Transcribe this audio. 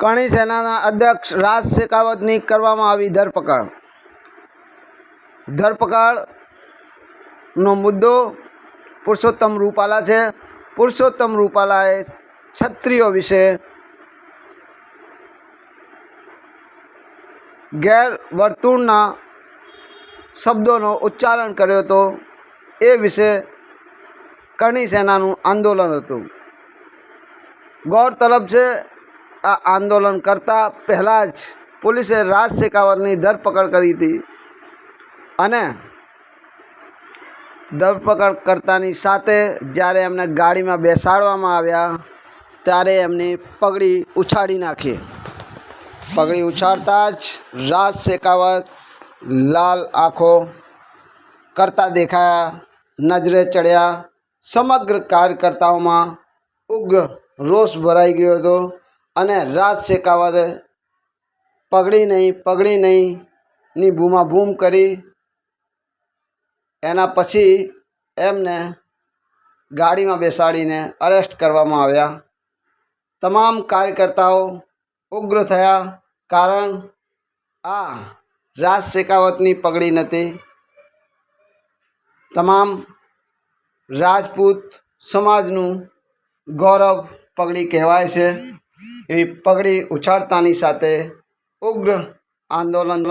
કરણી સેનાના અધ્યક્ષ રાજ શેખાવતની કરવામાં આવી ધરપકડ. ધરપકડનો મુદ્દો પુરુષોત્તમ રૂપાલા છે. પુરુષોત્તમ રૂપાલાએ છત્રીઓ વિશે ગેરવર્તુળના શબ્દોનો ઉચ્ચારણ કર્યો હતો. એ વિશે કરણી સેનાનું આંદોલન હતું. ગૌરતલબ છે આ આંદોલન કરતાં પહેલાં જ પોલીસે રાજ શેખાવતની ધરપકડ કરી હતી અને ધરપકડ કરતાની સાથે જ્યારે એમને ગાડીમાં બેસાડવામાં આવ્યા, ત્યારે એમની પગડી ઉછાળી નાખી. પગડી ઉછાળતા જ રાજ શેખાવત લાલ આંખો કરતા દેખાયા, નજરે ચડ્યા. સમગ્ર કાર્યકર્તાઓમાં ઉગ્ર રોષ ભરાઈ ગયો હતો. અને રાજ શેખાવતે પગડી નહીં પગડી નહીં, ની બૂમાબૂમ કરી. એના પછી એમને ગાડીમાં બેસાડીને અરેસ્ટ કરવામાં આવ્યા. તમામ કાર્યકર્તાઓ ઉગ્ર થયા કારણ આ રાજ શેખાવતની પગડી નથી. તમામ રાજપૂત સમાજનું ગૌરવ પગડી કહેવાય છે. એવી પગડી ઉછાળતાની સાથે ઉગ્ર આંદોલન